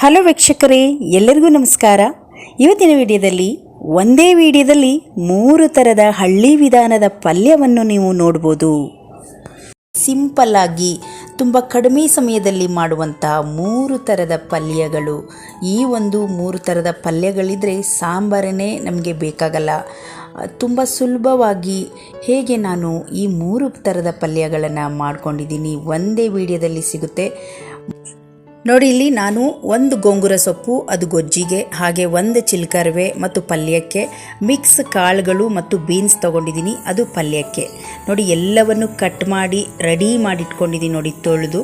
Hello ವೀಕ್ಷಕರೇ, ಎಲ್ಲರಿಗೂ ನಮಸ್ಕಾರ. ಇವತ್ತಿನ ವಿಡಿಯೋದಲ್ಲಿ ಒಂದೇ ವಿಡಿಯೋದಲ್ಲಿ ಮೂರು ಥರದ ಹಳ್ಳಿ ವಿಧಾನದ ಪಲ್ಯವನ್ನು ನೀವು ನೋಡ್ಬೋದು. ಸಿಂಪಲ್ ಆಗಿ ತುಂಬ ಕಡಿಮೆ ಸಮಯದಲ್ಲಿ ಮಾಡುವಂಥ ಮೂರು ಥರದ ಪಲ್ಯಗಳು. ಈ ಒಂದು ಮೂರು ಥರದ ಪಲ್ಯಗಳಿದ್ದರೆ ಸಾಂಬಾರನೇ ನಮಗೆ ಬೇಕಾಗಲ್ಲ. ತುಂಬ ಸುಲಭವಾಗಿ ಹೇಗೆ ನಾನು ಈ ಮೂರು ಥರದ ಪಲ್ಯಗಳನ್ನು ಮಾಡ್ಕೊಂಡಿದ್ದೀನಿ ಒಂದೇ ವಿಡಿಯೋದಲ್ಲಿ ಸಿಗುತ್ತೆ. ನೋಡಿ ಇಲ್ಲಿ ನಾನು ಒಂದು ಗೋಂಗೂರ ಸೊಪ್ಪು, ಅದು ಗೊಜ್ಜಿಗೆ, ಹಾಗೆ ಒಂದು ಚಿಲ್ಕರ್ವೆ ಮತ್ತು ಪಲ್ಯಕ್ಕೆ. ಮಿಕ್ಸ್ ಕಾಳುಗಳು ಮತ್ತು ಬೀನ್ಸ್ ತೊಗೊಂಡಿದ್ದೀನಿ, ಅದು ಪಲ್ಯಕ್ಕೆ. ನೋಡಿ, ಎಲ್ಲವನ್ನು ಕಟ್ ಮಾಡಿ, ರೆಡಿ ಮಾಡಿಟ್ಕೊಂಡಿದ್ದೀನಿ ನೋಡಿ, ತೊಳೆದು.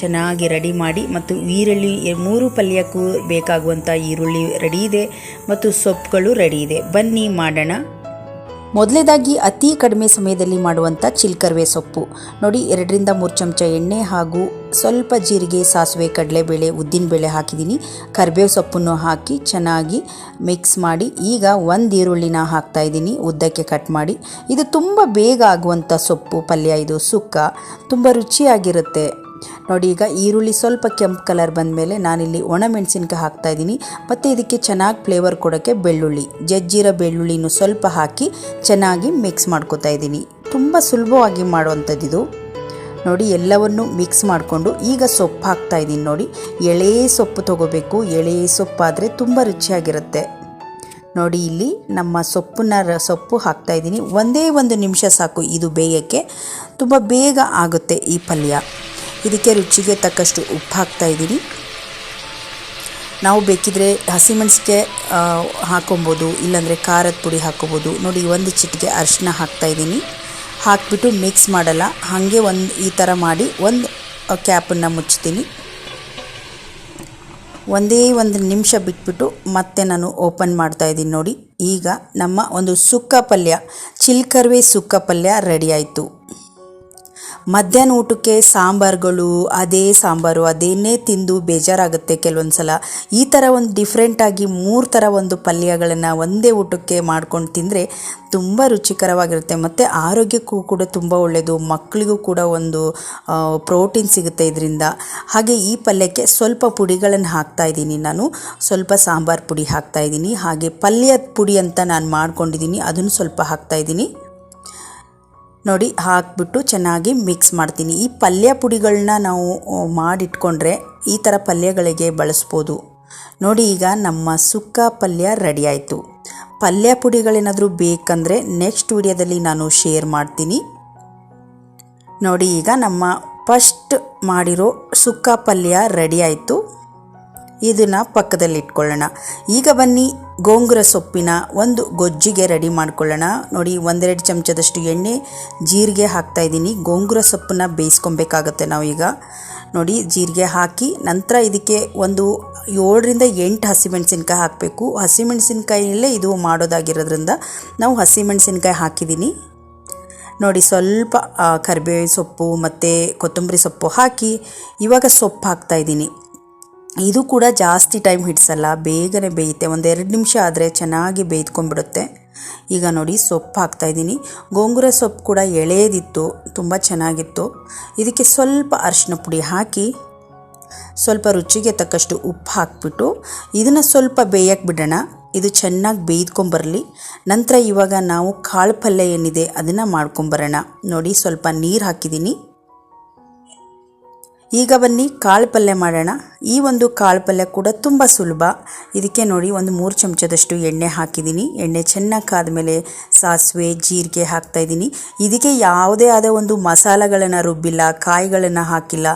ಚೆನ್ನಾಗಿ ರೆಡಿ ಮಾಡಿ ಮತ್ತು ಈರುಳ್ಳಿ, ಮೂರು ಪಲ್ಯಕ್ಕೂ ಬೇಕಾಗುವಂಥ ಈರುಳ್ಳಿ ರೆಡಿ ಇದೆ ಮತ್ತು ಸೊಪ್ಪುಗಳು ರೆಡಿ ಇದೆ. ಬನ್ನಿ ಮಾಡೋಣ. ಮೊದಲೇದಾಗಿ ಅತಿ ಕಡಿಮೆ ಸಮಯದಲ್ಲಿ ಮಾಡುವಂಥ ಚಿಲ್ಕರ್ವೆ ಸೊಪ್ಪು. ನೋಡಿ, ಎರಡರಿಂದ ಮೂರು ಚಮಚ ಎಣ್ಣೆ ಹಾಗೂ ಸ್ವಲ್ಪ ಜೀರಿಗೆ, ಸಾಸಿವೆ, ಕಡಲೆಬೇಳೆ ಉದ್ದಿನಬೇಳೆ ಹಾಕಿದ್ದೀನಿ. ಕರಿಬೇವು ಸೊಪ್ಪನ್ನು ಹಾಕಿ ಚೆನ್ನಾಗಿ ಮಿಕ್ಸ್ ಮಾಡಿ, ಈಗ ಒಂದು ಈರುಳ್ಳಿನ ಹಾಕ್ತಾ ಇದ್ದೀನಿ, ಉದ್ದಕ್ಕೆ ಕಟ್ ಮಾಡಿ. ಇದು ತುಂಬ ಬೇಗ ಆಗುವಂಥ ಸೊಪ್ಪು, ಪಲ್ಯ, ಇದು ಸುಕ್ಕ, ತುಂಬ ರುಚಿಯಾಗಿರುತ್ತೆ. ನೋಡಿ, ಈಗ ಈರುಳ್ಳಿ ಸ್ವಲ್ಪ ಕೆಂಪು ಕಲರ್ ಬಂದಮೇಲೆ ನಾನಿಲ್ಲಿ ಒಣಮೆಣಸಿನ್ಕಾಯಿ ಹಾಕ್ತಾ ಇದ್ದೀನಿ. ಮತ್ತು ಇದಕ್ಕೆ ಚೆನ್ನಾಗಿ ಫ್ಲೇವರ್ ಕೊಡೋಕ್ಕೆ ಬೆಳ್ಳುಳ್ಳಿ, ಜಜ್ಜಿರೋ ಬೆಳ್ಳುಳ್ಳಿನೂ ಸ್ವಲ್ಪ ಹಾಕಿ ಚೆನ್ನಾಗಿ ಮಿಕ್ಸ್ ಮಾಡ್ಕೋತಾ ಇದ್ದೀನಿ. ತುಂಬ ಸುಲಭವಾಗಿ ಇದು. ನೋಡಿ, ಎಲ್ಲವನ್ನು ಮಿಕ್ಸ್ ಮಾಡಿಕೊಂಡು ಈಗ ಸೊಪ್ಪು ಹಾಕ್ತಾ ಇದ್ದೀನಿ ನೋಡಿ. ಎಳೆ ಸೊಪ್ಪು ತೊಗೋಬೇಕು, ಎಳೆ ಸೊಪ್ಪಾದರೆ ತುಂಬ ರುಚಿಯಾಗಿರುತ್ತೆ. ನೋಡಿ, ಇಲ್ಲಿ ನಮ್ಮ ಸೊಪ್ಪನ್ನ ರ, ಸೊಪ್ಪು ಹಾಕ್ತಾ ಇದ್ದೀನಿ. ಒಂದೇ ಒಂದು ನಿಮಿಷ ಸಾಕು ಇದು ಬೇಯಕ್ಕೆ. ತುಂಬ ಬೇಗ ಆಗುತ್ತೆ ಈ ಪಲ್ಯ. ಇದಕ್ಕೆ ರುಚಿಗೆ ತಕ್ಕಷ್ಟು ಉಪ್ಪು ಹಾಕ್ತಾ ಇದ್ದೀನಿ ನಾವು ಬೇಕಿದ್ರೆ ಹಸಿಮೆಣಸಿಗೆ ಹಾಕೊಬೋದು, ಇಲ್ಲಾಂದರೆ ಖಾರದ ಪುಡಿ ಹಾಕೋಬೋದು. ನೋಡಿ ಒಂದು ಚಿಟಿಕೆ ಅರಿಶಿನ ಹಾಕ್ತಾ ಇದ್ದೀನಿ. ಹಾಕಿಬಿಟ್ಟು ಮಿಕ್ಸ್ ಮಾಡಲ್ಲ, ಹಾಗೆ ಒಂದು ಈ ಥರ ಮಾಡಿ ಒಂದು ಕ್ಯಾಪನ್ನು ಮುಚ್ತೀನಿ ಒಂದೇ ಒಂದು ನಿಮಿಷ ಬಿಟ್ಬಿಟ್ಟು ಮತ್ತೆ ನಾನು ಓಪನ್ ಮಾಡ್ತಾ ಇದ್ದೀನಿ ನೋಡಿ. ಈಗ ನಮ್ಮ ಒಂದು ಸುಕ್ಕ ಪಲ್ಯ, ಚಿಲ್ಕರ್ವೆ ಸುಕ್ಕ ಪಲ್ಯ ರೆಡಿ ಆಯಿತು. ಮಧ್ಯಾಹ್ನ ಊಟಕ್ಕೆ ಸಾಂಬಾರುಗಳು, ಅದೇ ಸಾಂಬಾರು, ಅದೇನೇ ತಿಂದು ಬೇಜಾರಾಗುತ್ತೆ ಕೆಲವೊಂದು ಸಲ ಈ ಥರ ಒಂದು ಡಿಫ್ರೆಂಟಾಗಿ ಮೂರು ಥರ ಒಂದು ಪಲ್ಯಗಳನ್ನು ಒಂದೇ ಊಟಕ್ಕೆ ಮಾಡ್ಕೊಂಡು ತಿಂದರೆ ತುಂಬ ರುಚಿಕರವಾಗಿರುತ್ತೆ. ಮತ್ತು ಆರೋಗ್ಯಕ್ಕೂ ಕೂಡ ತುಂಬ ಒಳ್ಳೆಯದು ಮಕ್ಕಳಿಗೂ ಕೂಡ ಒಂದು ಪ್ರೋಟೀನ್ ಸಿಗುತ್ತೆ ಇದರಿಂದ. ಹಾಗೆ ಈ ಪಲ್ಯಕ್ಕೆ ಸ್ವಲ್ಪ ಪುಡಿಗಳನ್ನು ಹಾಕ್ತಾ ಇದ್ದೀನಿ ನಾನು. ಸ್ವಲ್ಪ ಸಾಂಬಾರು ಪುಡಿ ಹಾಕ್ತಾ ಇದ್ದೀನಿ. ಹಾಗೆ ಪಲ್ಯದ ಪುಡಿ ಅಂತ ನಾನು ಮಾಡ್ಕೊಂಡಿದ್ದೀನಿ. ಅದನ್ನು ಸ್ವಲ್ಪ ಹಾಕ್ತಾ ಇದ್ದೀನಿ. ನೋಡಿ ಹಾಕ್ಬಿಟ್ಟು ಚೆನ್ನಾಗಿ ಮಿಕ್ಸ್ ಮಾಡ್ತೀನಿ. ಈ ಪಲ್ಯ ಪುಡಿಗಳನ್ನ ನಾವು ಮಾಡಿಟ್ಕೊಂಡ್ರೆ ಈ ಥರ ಪಲ್ಯಗಳಿಗೆ ಬಳಸ್ಬೋದು. ನೋಡಿ ಈಗ ನಮ್ಮ ಸುಕ್ಕ ಪಲ್ಯ ರೆಡಿ ಆಯಿತು. ಪಲ್ಯ ಪುಡಿಗಳೇನಾದರೂ ಬೇಕಂದರೆ ನೆಕ್ಸ್ಟ್ ವಿಡಿಯೋದಲ್ಲಿ ನಾನು ಶೇರ್ ಮಾಡ್ತೀನಿ. ನೋಡಿ ಈಗ ನಮ್ಮ ಫಸ್ಟ್ ಮಾಡಿರೋ ಸುಕ್ಕ ಪಲ್ಯ ರೆಡಿ ಆಯಿತು. ಇದನ್ನು ಪಕ್ಕದಲ್ಲಿ ಇಟ್ಕೊಳ್ಳೋಣ ಈಗ ಬನ್ನಿ, ಗೋಂಗುರ ಸೊಪ್ಪಿನ ಒಂದು ಗೊಜ್ಜಿಗೆ ರೆಡಿ ಮಾಡ್ಕೊಳ್ಳೋಣ. ನೋಡಿ, ಒಂದೆರಡು ಚಮಚದಷ್ಟು ಎಣ್ಣೆ, ಜೀರಿಗೆ ಹಾಕ್ತಾ ಇದ್ದೀನಿ. ಗೋಂಗೂರ ಸೊಪ್ಪನ್ನ ಬೇಯಿಸ್ಕೊಬೇಕಾಗತ್ತೆ ನಾವೀಗ ನೋಡಿ, ಜೀರಿಗೆ ಹಾಕಿ, ನಂತರ ಇದಕ್ಕೆ ಒಂದು ಏಳರಿಂದ ಎಂಟು ಹಸಿಮೆಣಸಿನ್ಕಾಯಿ ಹಾಕಬೇಕು. ಹಸಿಮೆಣಸಿನ್ಕಾಯಿಲ್ಲೇ ಇದು ಮಾಡೋದಾಗಿರೋದ್ರಿಂದ ನಾವು ಹಸಿಮೆಣಸಿನ್ಕಾಯಿ ಹಾಕಿದ್ದೀನಿ. ನೋಡಿ, ಸ್ವಲ್ಪ ಕರಿಬೇವಿನ ಸೊಪ್ಪು ಮತ್ತು ಕೊತ್ತಂಬರಿ ಸೊಪ್ಪು ಹಾಕಿ ಇವಾಗ ಸೊಪ್ಪು ಹಾಕ್ತಾ ಇದ್ದೀನಿ. ಇದು ಕೂಡ ಜಾಸ್ತಿ ಟೈಮ್ ಹಿಡಿಸಲ್ಲ, ಬೇಗನೆ ಬೇಯುತ್ತೆ. ಒಂದು ಎರಡು ನಿಮಿಷ ಆದರೆ ಚೆನ್ನಾಗಿ ಬೇಯ್ದ್ಕೊಂಡ್ಬಿಡುತ್ತೆ ಈಗ ನೋಡಿ ಸೊಪ್ಪು ಹಾಕ್ತಾಯಿದ್ದೀನಿ ಗೋಂಗೂರ ಸೊಪ್ಪು ಕೂಡ ಎಳೆದಿತ್ತು, ತುಂಬ ಚೆನ್ನಾಗಿತ್ತು. ಇದಕ್ಕೆ ಸ್ವಲ್ಪ ಅರಿಶಿನ ಪುಡಿ ಹಾಕಿ, ಸ್ವಲ್ಪ ರುಚಿಗೆ ತಕ್ಕಷ್ಟು ಉಪ್ಪು ಹಾಕ್ಬಿಟ್ಟು, ಇದನ್ನು ಸ್ವಲ್ಪ ಬೇಯಕ್ಕೆ ಬಿಡೋಣ. ಇದು ಚೆನ್ನಾಗಿ ಬೇಯ್ದ್ಕೊಂಬರಲಿ ನಂತರ ಇವಾಗ ನಾವು ಕಾಳು ಪಲ್ಯ ಏನಿದೆ ಅದನ್ನು ಮಾಡ್ಕೊಂಬರೋಣ ನೋಡಿ ಸ್ವಲ್ಪ ನೀರು ಹಾಕಿದ್ದೀನಿ. ಈಗ ಬನ್ನಿ ಕಾಳು ಪಲ್ಯ ಮಾಡೋಣ. ಈ ಒಂದು ಕಾಳು ಪಲ್ಯ ಕೂಡ ತುಂಬ ಸುಲಭ. ಇದಕ್ಕೆ ನೋಡಿ ಒಂದು ಮೂರು ಚಮಚದಷ್ಟು ಎಣ್ಣೆ ಹಾಕಿದ್ದೀನಿ. ಎಣ್ಣೆ ಚೆನ್ನಾಗಿ ಕಾದ್ಮೇಲೆ ಸಾಸಿವೆ, ಜೀರಿಗೆ ಹಾಕ್ತಾಯಿದ್ದೀನಿ ಇದಕ್ಕೆ ಯಾವುದೇ ಆದ ಒಂದು ಮಸಾಲೆಗಳನ್ನು ರುಬ್ಬಿಲ್ಲ, ಕಾಯಿಗಳನ್ನು ಹಾಕಿಲ್ಲ.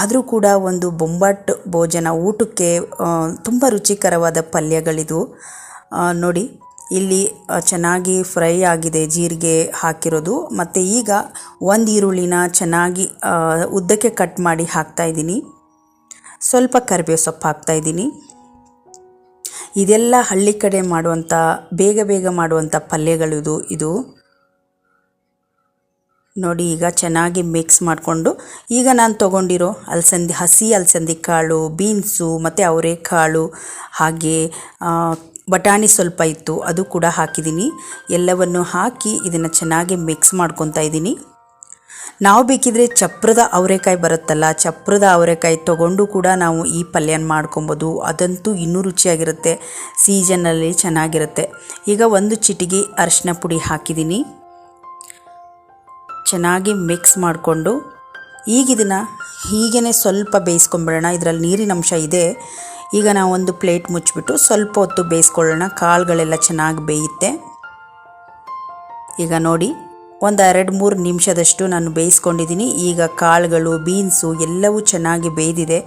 ಆದರೂ ಕೂಡ ಒಂದು ಬೊಂಬಾಟ್ ಭೋಜನ ಊಟಕ್ಕೆ ತುಂಬ ರುಚಿಕರವಾದ ಪಲ್ಯಗಳಿದು. ನೋಡಿ. ಇಲ್ಲಿ ಚೆನ್ನಾಗಿ ಫ್ರೈ ಆಗಿದೆ ಜೀರಿಗೆ ಹಾಕಿರೋದು. ಮತ್ತು ಈಗ ಒಂದು ಈರುಳ್ಳಿನ ಚೆನ್ನಾಗಿ ಉದ್ದಕ್ಕೆ ಕಟ್ ಮಾಡಿ ಹಾಕ್ತಾ ಇದ್ದೀನಿ. ಸ್ವಲ್ಪ ಕರಿಬೇವು ಸೊಪ್ಪು ಹಾಕ್ತಾಯಿದ್ದೀನಿ ಇದೆಲ್ಲ ಹಳ್ಳಿ ಕಡೆ ಮಾಡುವಂಥ ಬೇಗ ಬೇಗ ಮಾಡುವಂಥ ಪಲ್ಯಗಳಿದು, ಇದು. ನೋಡಿ, ಈಗ ಚೆನ್ನಾಗಿ ಮಿಕ್ಸ್ ಮಾಡಿಕೊಂಡು, ಈಗ ನಾನು ತೊಗೊಂಡಿರೋ ಅಲಸಂದಿ, ಹಸಿ ಅಲಸಂದಿ ಕಾಳು ಬೀನ್ಸು ಮತ್ತು ಅವರೆಕಾಳು, ಹಾಗೆ ಬಟಾಣಿ ಸ್ವಲ್ಪ ಇತ್ತು, ಅದು ಕೂಡ ಹಾಕಿದ್ದೀನಿ. ಎಲ್ಲವನ್ನು ಹಾಕಿ ಇದನ್ನು ಚೆನ್ನಾಗಿ ಮಿಕ್ಸ್ ಮಾಡ್ಕೊತಾ ಇದ್ದೀನಿ. ನಾವು ಬೇಕಿದ್ರೆ ಚಪ್ರದ ಅವರೆಕಾಯಿ ಬರುತ್ತಲ್ಲ, ಚಪ್ರದ ಅವರೆಕಾಯಿ ತೊಗೊಂಡು ಕೂಡ ನಾವು ಈ ಪಲ್ಯನ ಮಾಡ್ಕೊಬೋದು. ಅದಂತೂ ಇನ್ನೂ ರುಚಿಯಾಗಿರುತ್ತೆ ಸೀಸನಲ್ಲಿ ಚೆನ್ನಾಗಿರುತ್ತೆ. ಈಗ ಒಂದು ಚಿಟಿಗೆ ಅರಿಶಿನ ಪುಡಿ ಹಾಕಿದ್ದೀನಿ. ಚೆನ್ನಾಗಿ ಮಿಕ್ಸ್ ಮಾಡಿಕೊಂಡು ಈಗ ಇದನ್ನು ಹೀಗೇ ಸ್ವಲ್ಪ ಬೇಯಿಸ್ಕೊಂಬಿಡೋಣ. ಇದರಲ್ಲಿ ನೀರಿನ ಅಂಶ ಇದೆ. ಈಗ ನಾವು ಒಂದು ಪ್ಲೇಟ್ ಮುಚ್ಚಿಬಿಟ್ಟು ಸ್ವಲ್ಪ ಹೊತ್ತು ಬೇಯಿಸ್ಕೊಳ್ಳೋಣ. ಕಾಳುಗಳೆಲ್ಲ ಚೆನ್ನಾಗಿ ಬೇಯುತ್ತೆ. ಈಗ ನೋಡಿ, ಒಂದು ಎರಡು ಮೂರು ನಿಮಿಷದಷ್ಟು ನಾನು ಬೇಯಿಸ್ಕೊಂಡಿದ್ದೀನಿ ಈಗ ಕಾಳುಗಳು ಬೀನ್ಸು ಎಲ್ಲವೂ ಚೆನ್ನಾಗಿ ಬೇಯ್ದಿದೆ.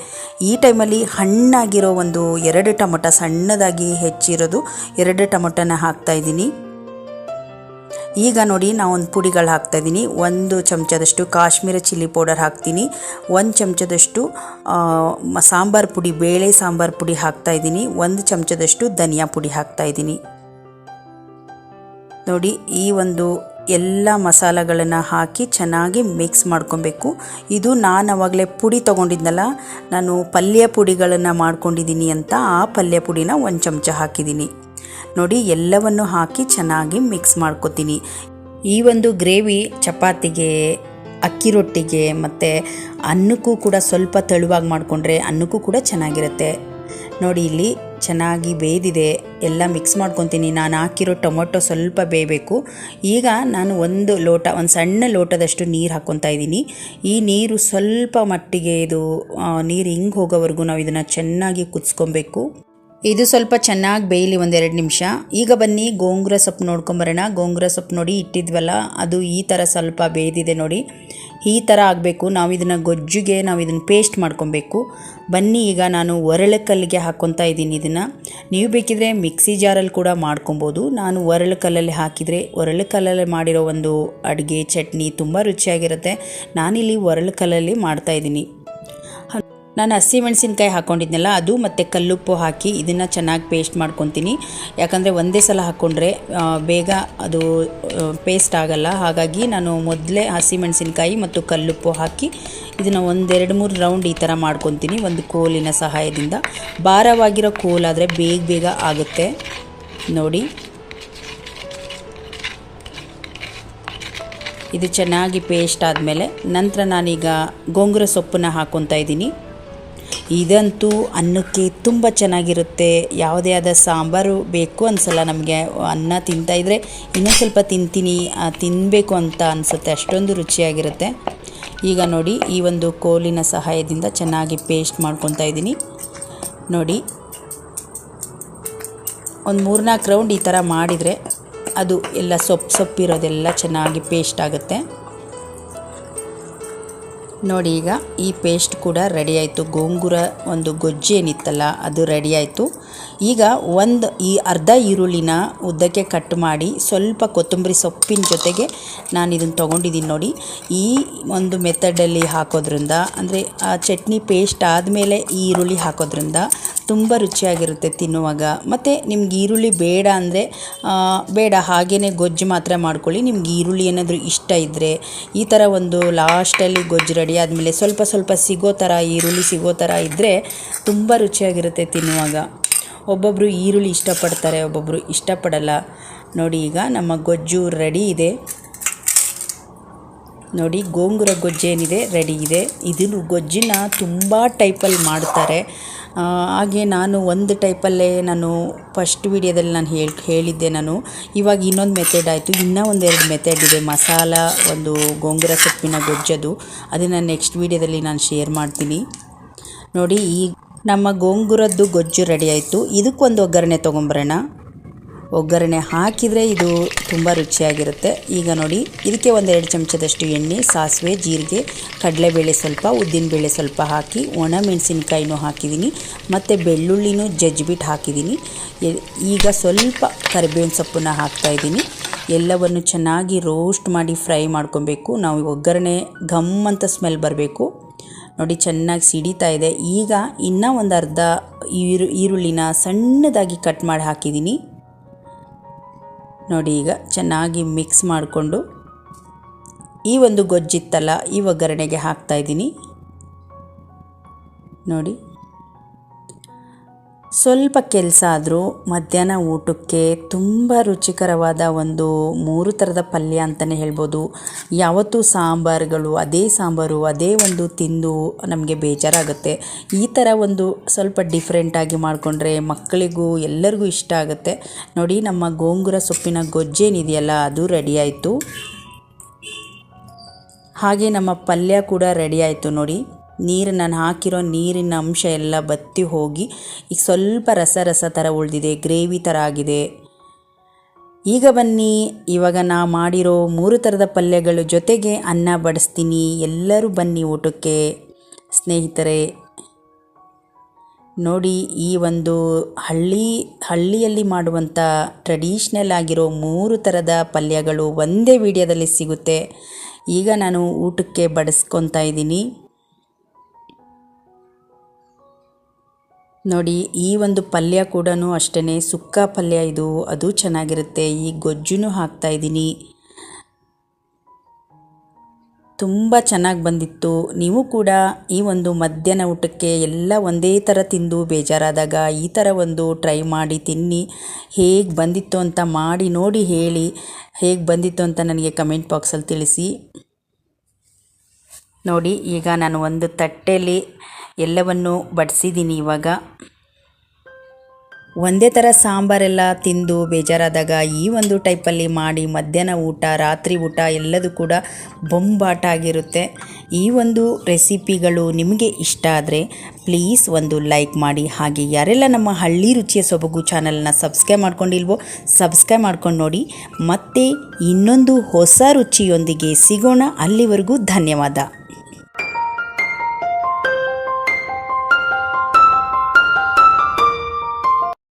ಈ ಟೈಮಲ್ಲಿ ಹಣ್ಣಾಗಿರೋ ಒಂದು ಎರಡು ಟೊಮೊಟ ಸಣ್ಣದಾಗಿ ಹೆಚ್ಚಿರೋದು ಎರಡು ಟೊಮೊಟೊನ ಹಾಕ್ತಾಯಿದ್ದೀನಿ ಈಗ ನೋಡಿ ನಾವು ಒಂದು ಪುಡಿಗಳು ಹಾಕ್ತಾಯಿದ್ದೀನಿ. ಒಂದು ಚಮಚದಷ್ಟು ಕಾಶ್ಮೀರ ಚಿಲ್ಲಿ ಪೌಡರ್ ಹಾಕ್ತೀನಿ. ಒಂದು ಚಮಚದಷ್ಟು ಸಾಂಬಾರು ಪುಡಿ, ಬೇಳೆ ಸಾಂಬಾರು ಪುಡಿ ಹಾಕ್ತಾಯಿದ್ದೀನಿ. ಒಂದು ಚಮಚದಷ್ಟು ಧನಿಯಾ ಪುಡಿ ಹಾಕ್ತಾಯಿದ್ದೀನಿ. ನೋಡಿ, ಈ ಒಂದು ಎಲ್ಲ ಮಸಾಲೆಗಳನ್ನು ಹಾಕಿ ಚೆನ್ನಾಗಿ ಮಿಕ್ಸ್ ಮಾಡ್ಕೊಬೇಕು. ಇದು ನಾನು ಅವಾಗಲೇ ಪುಡಿ ತೊಗೊಂಡಿದ್ನಲ್ಲ, ನಾನು ಪಲ್ಯ ಪುಡಿಗಳನ್ನು ಮಾಡ್ಕೊಂಡಿದ್ದೀನಿ ಅಂತ ಆ ಪಲ್ಯ ಪುಡಿನ ಒಂದು ಚಮಚ ಹಾಕಿದ್ದೀನಿ. ನೋಡಿ ಎಲ್ಲವನ್ನು ಹಾಕಿ ಚೆನ್ನಾಗಿ ಮಿಕ್ಸ್ ಮಾಡ್ಕೊತೀನಿ. ಈ ಒಂದು ಗ್ರೇವಿ ಚಪಾತಿಗೆ, ಅಕ್ಕಿ ರೊಟ್ಟಿಗೆ ಮತ್ತು ಅನ್ನಕ್ಕೂ ಕೂಡ ಸ್ವಲ್ಪ ತೆಳುವಾಗಿ ಮಾಡಿಕೊಂಡ್ರೆ ಅನ್ನಕ್ಕೂ ಕೂಡ ಚೆನ್ನಾಗಿರುತ್ತೆ. ನೋಡಿ ಇಲ್ಲಿ ಚೆನ್ನಾಗಿ ಬೇಯ್ದಿದೆ ಎಲ್ಲ ಮಿಕ್ಸ್ ಮಾಡ್ಕೊತೀನಿ. ನಾನು ಹಾಕಿರೋ ಟೊಮೊಟೊ ಸ್ವಲ್ಪ ಬೇಯಬೇಕು. ಈಗ ನಾನು ಒಂದು ಲೋಟ, ಒಂದು ಸಣ್ಣ ಲೋಟದಷ್ಟು ನೀರು ಹಾಕ್ಕೊತಾ ಇದ್ದೀನಿ. ಈ ನೀರು ಸ್ವಲ್ಪ ಮಟ್ಟಿಗೆ ಇದು ನೀರು ಹಿಂಗೆ ಹೋಗೋವರೆಗೂ ನಾವು ಇದನ್ನು ಚೆನ್ನಾಗಿ ಕುದಿಸ್ಕೊಬೇಕು. ಇದು ಸ್ವಲ್ಪ ಚೆನ್ನಾಗಿ ಬೇಯಲಿ ಒಂದೆರಡು ನಿಮಿಷ. ಈಗ ಬನ್ನಿ, ಗೋಂಗೂರ ಸೊಪ್ಪು ನೋಡ್ಕೊಂಬರೋಣ. ಗೋಂಗೂರ ಸೊಪ್ಪು ನೋಡಿ ಇಟ್ಟಿದ್ವಲ್ಲ, ಅದು ಈ ಥರ ಸ್ವಲ್ಪ ಬೇಯ್ದಿದೆ ನೋಡಿ. ಈ ಥರ ಆಗಬೇಕು. ನಾವು ಇದನ್ನು ಗೊಜ್ಜಿಗೆ ನಾವು ಇದನ್ನು ಪೇಸ್ಟ್ ಮಾಡ್ಕೊಬೇಕು. ಬನ್ನಿ, ಈಗ ನಾನು ಒರಳಕಲ್ಲಿಗೆ ಹಾಕ್ಕೊತಾ ಇದ್ದೀನಿ ಇದನ್ನು. ನೀವು ಬೇಕಿದ್ರೆ ಮಿಕ್ಸಿ ಜಾರಲ್ಲಿ ಕೂಡ ಮಾಡ್ಕೊಬೋದು. ನಾನು ಒರಳಕಲ್ಲಲ್ಲಿ ಹಾಕಿದರೆ ಒರಳಕಲ್ಲಲ್ಲಿ ಮಾಡಿರೋ ಒಂದು ಅಡುಗೆ, ಚಟ್ನಿ ತುಂಬ ರುಚಿಯಾಗಿರುತ್ತೆ. ನಾನಿಲ್ಲಿ ಒರಳಕಲ್ಲಲ್ಲಿ ಮಾಡ್ತಾಯಿದ್ದೀನಿ ನಾನು ಹಸಿಮೆಣಸಿನ್ಕಾಯಿ ಹಾಕ್ಕೊಂಡಿದ್ನಲ್ಲ ಅದು ಮತ್ತು ಕಲ್ಲುಪ್ಪು ಹಾಕಿ ಇದನ್ನು ಚೆನ್ನಾಗಿ ಪೇಸ್ಟ್ ಮಾಡ್ಕೊತೀನಿ. ಯಾಕಂದರೆ ಒಂದೇ ಸಲ ಹಾಕ್ಕೊಂಡ್ರೆ ಬೇಗ ಅದು ಪೇಸ್ಟ್ ಆಗಲ್ಲ. ಹಾಗಾಗಿ ನಾನು ಮೊದಲೇ ಹಸಿಮೆಣಸಿನ್ಕಾಯಿ ಮತ್ತು ಕಲ್ಲುಪ್ಪು ಹಾಕಿ ಇದನ್ನು ಒಂದೆರಡು ಮೂರು ರೌಂಡ್ ಈ ಥರ ಮಾಡ್ಕೊತೀನಿ, ಒಂದು ಕೋಲಿನ ಸಹಾಯದಿಂದ. ಭಾರವಾಗಿರೋ ಕೋಲಾದರೆ ಬೇಗ ಬೇಗ ಆಗುತ್ತೆ. ನೋಡಿ. ಇದು ಚೆನ್ನಾಗಿ ಪೇಸ್ಟ್ ಆದಮೇಲೆ ನಂತರ ನಾನೀಗ ಗೊಂಗುರ ಸೊಪ್ಪನ್ನ ಹಾಕ್ಕೊತಾ ಇದ್ದೀನಿ. ಇದಂತೂ ಅನ್ನಕ್ಕೆ ತುಂಬ ಚೆನ್ನಾಗಿರುತ್ತೆ. ಯಾವುದೇ ಆದ ಸಾಂಬಾರು ಬೇಕು ಅನಿಸಲ್ಲ ನಮಗೆ. ಅನ್ನ ತಿಂತಾಯಿದ್ರೆ ಇನ್ನೂ ಸ್ವಲ್ಪ ತಿಂತೀನಿ ತಿನ್ನಬೇಕು ಅಂತ ಅನಿಸುತ್ತೆ. ಅಷ್ಟೊಂದು ರುಚಿಯಾಗಿರುತ್ತೆ. ಈಗ ನೋಡಿ, ಈ ಒಂದು ಕೋಲಿನ ಸಹಾಯದಿಂದ ಚೆನ್ನಾಗಿ ಪೇಸ್ಟ್ ಮಾಡ್ಕೊತಾ ಇದ್ದೀನಿ. ನೋಡಿ, ಒಂದು ಮೂರ್ನಾಲ್ಕು ರೌಂಡ್ ಈ ಥರ ಮಾಡಿದರೆ ಅದು ಎಲ್ಲ ಸೊಪ್ಪು ಸೊಪ್ಪಿರೋದೆಲ್ಲ ಚೆನ್ನಾಗಿ ಪೇಸ್ಟ್ ಆಗುತ್ತೆ. ನೋಡಿ ಈಗ ಈ ಪೇಸ್ಟ್ ಕೂಡ ರೆಡಿ ಆಯಿತು. ಗೋಂಗೂರ ಒಂದು ಗೊಜ್ಜು ಏನಿತ್ತಲ್ಲ, ಅದು ರೆಡಿ ಆಯಿತು. ಈಗ ಒಂದು ಈ ಅರ್ಧ ಈರುಳ್ಳಿನ ಉದ್ದಕ್ಕೆ ಕಟ್ ಮಾಡಿ ಸ್ವಲ್ಪ ಕೊತ್ತಂಬರಿ ಸೊಪ್ಪಿನ ಜೊತೆಗೆ ನಾನು ಇದನ್ನು ತೊಗೊಂಡಿದ್ದೀನಿ ನೋಡಿ. ಈ ಒಂದು ಮೆಥಡಲ್ಲಿ ಹಾಕೋದ್ರಿಂದ, ಅಂದರೆ ಆ ಚಟ್ನಿ ಪೇಸ್ಟ್ ಆದಮೇಲೆ ಈ ಈರುಳ್ಳಿ ಹಾಕೋದ್ರಿಂದ ತುಂಬ ರುಚಿಯಾಗಿರುತ್ತೆ ತಿನ್ನುವಾಗ. ಮತ್ತು ನಿಮ್ಗೆ ಈರುಳ್ಳಿ ಬೇಡ ಅಂದರೆ ಬೇಡ ಹಾಗೆಯೇ ಗೊಜ್ಜು ಮಾತ್ರ ಮಾಡ್ಕೊಳ್ಳಿ. ನಿಮ್ಗೆ ಈರುಳ್ಳಿ ಏನಾದರೂ ಇಷ್ಟ ಇದ್ದರೆ ಈ ಥರ ಒಂದು ಲಾಸ್ಟಲ್ಲಿ ಗೊಜ್ಜು ರೆಡಿ ಆದಮೇಲೆ ಸ್ವಲ್ಪ ಸ್ವಲ್ಪ ಸಿಗೋ ಥರ, ಈರುಳ್ಳಿ ಸಿಗೋ ಥರ ಇದ್ದರೆ ತುಂಬ ರುಚಿಯಾಗಿರುತ್ತೆ ತಿನ್ನುವಾಗ. ಒಬ್ಬೊಬ್ಬರು ಈರುಳ್ಳಿ ಇಷ್ಟಪಡ್ತಾರೆ ಒಬ್ಬೊಬ್ಬರು ಇಷ್ಟಪಡಲ್ಲ. ನೋಡಿ ಈಗ ನಮ್ಮ ಗೊಜ್ಜು ರೆಡಿ ಇದೆ. ನೋಡಿ, ಗೋಂಗೂರ ಗೊಜ್ಜೇನಿದೆ ರೆಡಿ ಇದೆ. ಇದನ್ನು ಗೊಜ್ಜನ್ನ ತುಂಬ ಟೈಪಲ್ಲಿ ಮಾಡ್ತಾರೆ. ಹಾಗೆ ನಾನು ಒಂದು ಟೈಪಲ್ಲೇ ನಾನು ಫಸ್ಟ್ ವೀಡಿಯೋದಲ್ಲಿ ನಾನು ಹೇಳಿ, ಹೇಳಿದ್ದೆ ನಾನು. ಇವಾಗ ಇನ್ನೊಂದು ಮೆಥಡ್ ಆಯಿತು. ಇನ್ನೂ ಒಂದೆರಡು ಮೆಥಡ್ ಇದೆ. ಮಸಾಲ, ಒಂದು ಗೋಂಗೂರ ಸೊಪ್ಪಿನ ಗೊಜ್ಜದು. ಅದನ್ನು ನೆಕ್ಸ್ಟ್ ವೀಡಿಯೋದಲ್ಲಿ ನಾನು ಶೇರ್ ಮಾಡ್ತೀನಿ. ನೋಡಿ, ಈ ನಮ್ಮ ಗೋಂಗೂರದ್ದು ಗೊಜ್ಜು ರೆಡಿ ಆಯಿತು. ಇದಕ್ಕೊಂದು ಒಗ್ಗರಣೆ ತೊಗೊಂಬರೋಣ. ಒಗ್ಗರಣೆ ಹಾಕಿದರೆ ಇದು ತುಂಬ ರುಚಿಯಾಗಿರುತ್ತೆ. ಈಗ ನೋಡಿ, ಇದಕ್ಕೆ ಒಂದೆರಡು ಚಮಚದಷ್ಟು ಎಣ್ಣೆ, ಸಾಸಿವೆ, ಜೀರಿಗೆ, ಕಡಲೆಬೇಳೆ ಸ್ವಲ್ಪ, ಉದ್ದಿನಬೇಳೆ ಸ್ವಲ್ಪ ಹಾಕಿ, ಒಣ ಮೆಣಸಿನ್ಕಾಯಿನೂ ಹಾಕಿದ್ದೀನಿ, ಮತ್ತು ಬೆಳ್ಳುಳ್ಳಿನೂ ಜಜ್ಜಿಬಿಟ್ಟು ಹಾಕಿದ್ದೀನಿ. ಈಗ ಸ್ವಲ್ಪ ಕರಿಬೇವಿನ ಸೊಪ್ಪನ್ನ ಹಾಕ್ತಾಯಿದ್ದೀನಿ ಎಲ್ಲವನ್ನು ಚೆನ್ನಾಗಿ ರೋಸ್ಟ್ ಮಾಡಿ ಫ್ರೈ ಮಾಡ್ಕೊಬೇಕು. ನಾವು ಒಗ್ಗರಣೆ ಘಮ್ ಅಂತ ಸ್ಮೆಲ್ ಬರಬೇಕು. ನೋಡಿ, ಚೆನ್ನಾಗಿ ಸಿಡಿತಾ ಇದೆ. ಈಗ ಇನ್ನೂ ಒಂದು ಅರ್ಧ ಈರು, ಈರುಳ್ಳಿನ ಸಣ್ಣದಾಗಿ ಕಟ್ ಮಾಡಿ ಹಾಕಿದ್ದೀನಿ. ನೋಡಿ ಈಗ ಚೆನ್ನಾಗಿ ಮಿಕ್ಸ್ ಮಾಡಿಕೊಂಡು ಈ ಒಂದು ಗೊಜ್ಜಿತ್ತಲ್ಲ ಈ ಒಗ್ಗರಣೆಗೆ ಹಾಕ್ತಾಯಿದ್ದೀನಿ ನೋಡಿ. ಸ್ವಲ್ಪ ಕೆಲಸ ಆದರೂ ಮಧ್ಯಾಹ್ನ ಊಟಕ್ಕೆ ತುಂಬ ರುಚಿಕರವಾದ ಒಂದು ಮೂರು ಥರದ ಪಲ್ಯ ಅಂತಲೇ ಹೇಳ್ಬೋದು. ಯಾವತ್ತೂ ಸಾಂಬಾರುಗಳು, ಅದೇ ಸಾಂಬಾರು, ಅದೇ ಒಂದು ತಿಂದು ನಮಗೆ ಬೇಜಾರಾಗುತ್ತೆ. ಈ ಥರ ಒಂದು ಸ್ವಲ್ಪ ಡಿಫ್ರೆಂಟಾಗಿ ಮಾಡಿಕೊಂಡ್ರೆ ಮಕ್ಕಳಿಗೂ ಎಲ್ಲರಿಗೂ ಇಷ್ಟ ಆಗುತ್ತೆ. ನೋಡಿ, ನಮ್ಮ ಗೋಂಗುರ ಸೊಪ್ಪಿನ ಗೊಜ್ಜೇನಿದೆಯಲ್ಲ ಅದು ರೆಡಿ ಆಯಿತು. ಹಾಗೆ ನಮ್ಮ ಪಲ್ಯ ಕೂಡ ರೆಡಿ ಆಯಿತು ನೋಡಿ. ನೀರು ನಾನು ಹಾಕಿರೋ ನೀರಿನ ಅಂಶ ಎಲ್ಲ ಬತ್ತಿ ಹೋಗಿ, ಈಗ ಸ್ವಲ್ಪ ರಸ ರಸ ಥರ ಉಳಿದಿದೆ, ಗ್ರೇವಿ ಥರ ಆಗಿದೆ. ಈಗ ಬನ್ನಿ, ಇವಾಗ ನಾ ಮಾಡಿರೋ ಮೂರು ಥರದ ಪಲ್ಯಗಳ ಜೊತೆಗೆ ಅನ್ನ ಬಡಿಸ್ತೀನಿ. ಎಲ್ಲರೂ ಬನ್ನಿ ಊಟಕ್ಕೆ. ಸ್ನೇಹಿತರೆ, ನೋಡಿ, ಈ ಒಂದು ಹಳ್ಳಿ, ಹಳ್ಳಿಯಲ್ಲಿ ಮಾಡುವಂಥ ಟ್ರೆಡಿಷ್ನಲ್ ಆಗಿರೋ ಮೂರು ಥರದ ಪಲ್ಯಗಳು ಒಂದೇ ವಿಡಿಯೋದಲ್ಲಿ ಸಿಗುತ್ತೆ. ಈಗ ನಾನು ಊಟಕ್ಕೆ ಬಡಿಸ್ಕೊತಾ ಇದ್ದೀನಿ. ನೋಡಿ, ಈ ಒಂದು ಪಲ್ಯ ಕೂಡ ಅಷ್ಟೇ ಸುಕ್ಕ ಪಲ್ಯ ಇದು, ಅದು ಚೆನ್ನಾಗಿರುತ್ತೆ. ಈ ಗೊಜ್ಜುನೂ ಹಾಕ್ತಾ ಇದ್ದೀನಿ. ತುಂಬ ಚೆನ್ನಾಗಿ ಬಂದಿತ್ತು. ನೀವು ಕೂಡ ಈ ಒಂದು ಮಧ್ಯಾಹ್ನ ಊಟಕ್ಕೆ ಎಲ್ಲ ಒಂದೇ ಥರ ತಿಂದು ಬೇಜಾರಾದಾಗ ಈ ಥರ ಒಂದು ಟ್ರೈ ಮಾಡಿ, ತಿನ್ನಿ. ಹೇಗೆ ಬಂದಿತ್ತು ಅಂತ ಮಾಡಿ, ನೋಡಿ, ಹೇಳಿ. ಹೇಗೆ ಬಂದಿತ್ತು ಅಂತ ನನಗೆ ಕಮೆಂಟ್ ಬಾಕ್ಸಲ್ಲಿ ತಿಳಿಸಿ. ನೋಡಿ, ಈಗ ನಾನು ಒಂದು ತಟ್ಟೆಯಲ್ಲಿ ಎಲ್ಲವನ್ನು ಬಡಿಸಿದ್ದೀನಿ ಇವಾಗ. ಒಂದೇ ಥರ ಸಾಂಬಾರೆಲ್ಲ ತಿಂದು ಬೇಜಾರಾದಾಗ ಈ ಒಂದು ಟೈಪಲ್ಲಿ ಮಾಡಿ ಮಧ್ಯಾಹ್ನ ಊಟ, ರಾತ್ರಿ ಊಟ ಎಲ್ಲದೂ ಕೂಡ ಬೊಂಬಾಟ ಆಗಿರುತ್ತೆ. ಈ ಒಂದು ರೆಸಿಪಿಗಳು ನಿಮಗೆ ಇಷ್ಟ ಆದರೆ ಪ್ಲೀಸ್ ಒಂದು ಲೈಕ್ ಮಾಡಿ. ಹಾಗೆ ಯಾರೆಲ್ಲ ನಮ್ಮ ಹಳ್ಳಿ ರುಚಿಯ ಸೊಬಗು ಚಾನಲ್ನ ಸಬ್ಸ್ಕ್ರೈಬ್ ಮಾಡ್ಕೊಂಡಿಲ್ವೋ, ಸಬ್ಸ್ಕ್ರೈಬ್ ಮಾಡ್ಕೊಂಡು ನೋಡಿ. ಮತ್ತೆ ಇನ್ನೊಂದು ಹೊಸ ರುಚಿಯೊಂದಿಗೆ ಸಿಗೋಣ. ಅಲ್ಲಿವರೆಗೂ ಧನ್ಯವಾದ.